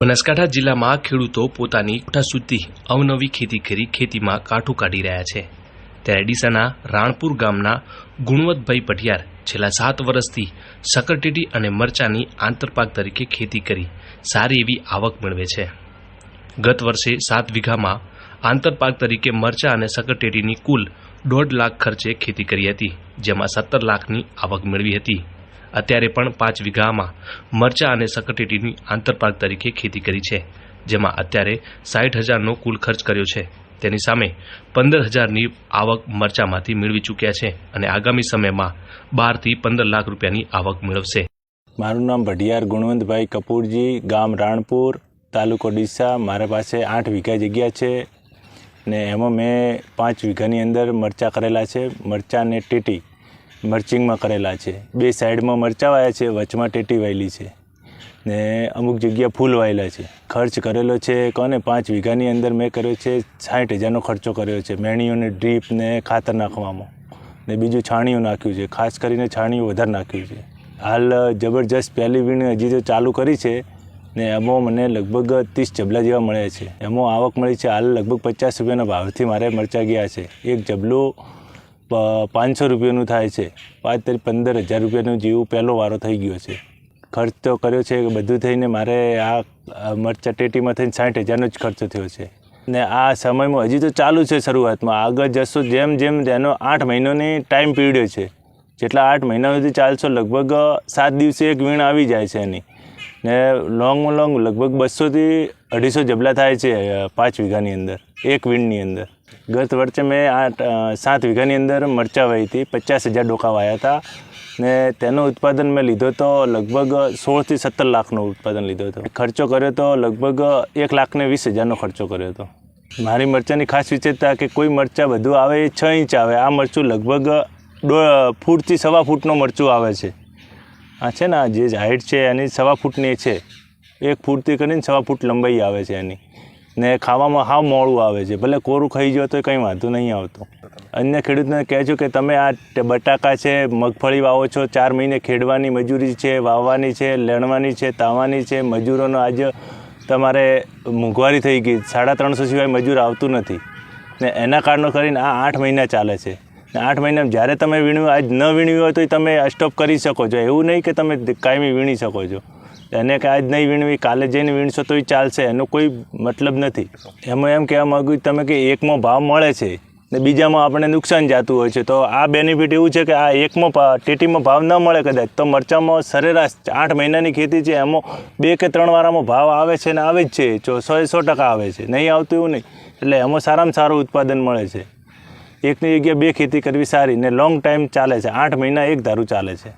બનાસકાંઠા જિલ્લામાં ખેડૂતો પોતાની સુધી અવનવી ખેતી કરી ખેતીમાં કાઠું કાઢી રહ્યા છે. ત્યારે ડીસાના રાણપુર ગામના ગુણવતભાઈ પઠિયાર છેલ્લા સાત વર્ષથી સકરટેટી અને મરચાની આંતરપાક તરીકે ખેતી કરી સારી એવી આવક મેળવે છે. ગત વર્ષે સાત વીઘામાં આંતરપાક તરીકે મરચા અને સકરટેટીની કુલ દોઢ લાખ ખર્ચે ખેતી કરી હતી, જેમાં સત્તર લાખની આવક મેળવી હતી. અત્યારે પણ પાંચ વીઘામાં મરચા અને સકટેટીની આંતરપાક તરીકે ખેતી કરી છે, જેમાં અત્યારે સાઠ હજારનો કુલ ખર્ચ કર્યો છે. તેની સામે પંદર હજારની આવક મરચામાંથી મેળવી ચૂક્યા છે અને આગામી સમયમાં બારથી પંદર લાખ રૂપિયાની આવક મેળવશે. મારું નામ ભઢિયાર ગુણવંતભાઈ કપૂરજી, ગામ રાણપુર, તાલુકો ડીસા. મારા પાસે આઠ વીઘા જગ્યા છે ને એમાં મેં પાંચ વીઘાની અંદર મરચાં કરેલા છે. મરચાં ને ટેટી મર્ચિંગમાં કરેલા છે. બે સાઈડમાં મરચાં વાયા છે, વચમાં ટેટી વાયેલી છે ને અમુક જગ્યા ફૂલ વાયેલા છે. ખર્ચ કરેલો છે કોને? પાંચ વીઘાની અંદર મેં કર્યો છે, સાઠ હજારનો ખર્ચો કર્યો છે મેણીઓને ડ્રીપ ને ખાતર નાખવામાં ને બીજું છાણિયું નાખ્યું છે. ખાસ કરીને છાણિયું વધારે નાખ્યું છે. હાલ જબરજસ્ત પહેલી વીણ હજી તો ચાલુ કરી છે ને એમાં મને લગભગ ત્રીસ જબલા જેવા મળ્યા છે. એમાં આવક મળી છે. હાલ લગભગ પચાસ રૂપિયાના ભાવથી મારે મરચાં ગયા છે. એક જબલું પાંચસો રૂપિયાનું થાય છે. પાંચ તરી પંદર હજાર રૂપિયાનું જેવું પહેલો વારો થઈ ગયો છે. ખર્ચ તો કર્યો છે કે બધું થઈને મારે આ આ ટેટીમાં થઈને સાઠ હજારનો જ ખર્ચો થયો છે. ને આ સમયમાં હજી તો ચાલુ છે શરૂઆતમાં. આગળ જશો જેમ જેમ એનો આઠ મહિનોની ટાઈમ પીરિયડ છે. જેટલા આઠ મહિના સુધી ચાલશો, લગભગ સાત દિવસે એક વીણ આવી જાય છે એની. ને લોંગમાં લોંગ લગભગ બસોથી અઢીસો જબલા થાય છે પાંચ વીઘાની અંદર. એક વીણની અંદર. ગત વર્ષે મેં આઠ સાત વીઘાની અંદર મરચાં વાવી હતી, પચાસ હજાર ડોકા વાયા હતા. ને તેનું ઉત્પાદન મેં લીધો તો લગભગ સોળથી સત્તર લાખનો ઉત્પાદન લીધો હતો. ખર્ચો કર્યો તો લગભગ એક લાખને વીસ હજારનો ખર્ચો કર્યો હતો. મારી મરચાંની ખાસ વિશેષતા કે કોઈ મરચાં બધું આવે એ છ ઇંચ આવે. આ મરચું લગભગ દો, ફૂટથી સવા ફૂટનું મરચું આવે છે. આ છે ને જે હાઇટ છે એની સવા ફૂટની છે. એક ફૂટથી કરીને સવા ફૂટ લંબાઈ આવે છે એની. ને ખાવામાં હાવ મોડું આવે છે. ભલે કોરું ખાઈ જાય તો કંઈ વાંધો નહીં આવતો. અન્ય ખેડૂતને કહેજો કે તમે આ બટાકા છે, મગફળી વાવો છો, ચાર મહિને ખેડવાની મજૂરી છે, વાવવાની છે, લણવાની છે તાવાની છે, મજૂરોનો આજ તમારે મોંઘવારી થઈ ગઈ. સાડા ત્રણસો સિવાય મજૂર આવતું નથી. ને એના કારણો કરીને આ આઠ મહિના ચાલે છે. ને આઠ મહિનામાં જ્યારે તમે વીણ્યું, આજ ન વીણ્યું હોય તો તમે સ્ટોપ કરી શકો છો. એવું નહીં કે તમે કાયમી વીણી શકો છો. એને કે આજ નહીં વીણવી, કાલે જઈને વીણશો તો એ ચાલશે. એનો કોઈ મતલબ નથી. એમાં એમ કહેવા માગું તમે કે એકમાં ભાવ મળે છે ને બીજામાં આપણે નુકસાન જતું હોય છે, તો આ બેનિફિટ એવું છે કે આ એકમાં ટેટીમાં ભાવ ન મળે કદાચ. તો મરચાંમાં સરેરાશ આઠ મહિનાની ખેતી છે, એમાં બે કે ત્રણ વારામાં ભાવ આવે છે ને આવે જ છે, જો સો સો ટકા આવે છે. નહીં આવતું એવું નહીં. એટલે એમાં સારામાં સારું ઉત્પાદન મળે છે. એકની જગ્યાએ બે ખેતી કરવી સારી ને લોંગ ટાઈમ ચાલે છે. આઠ મહિના એક ધારું ચાલે છે.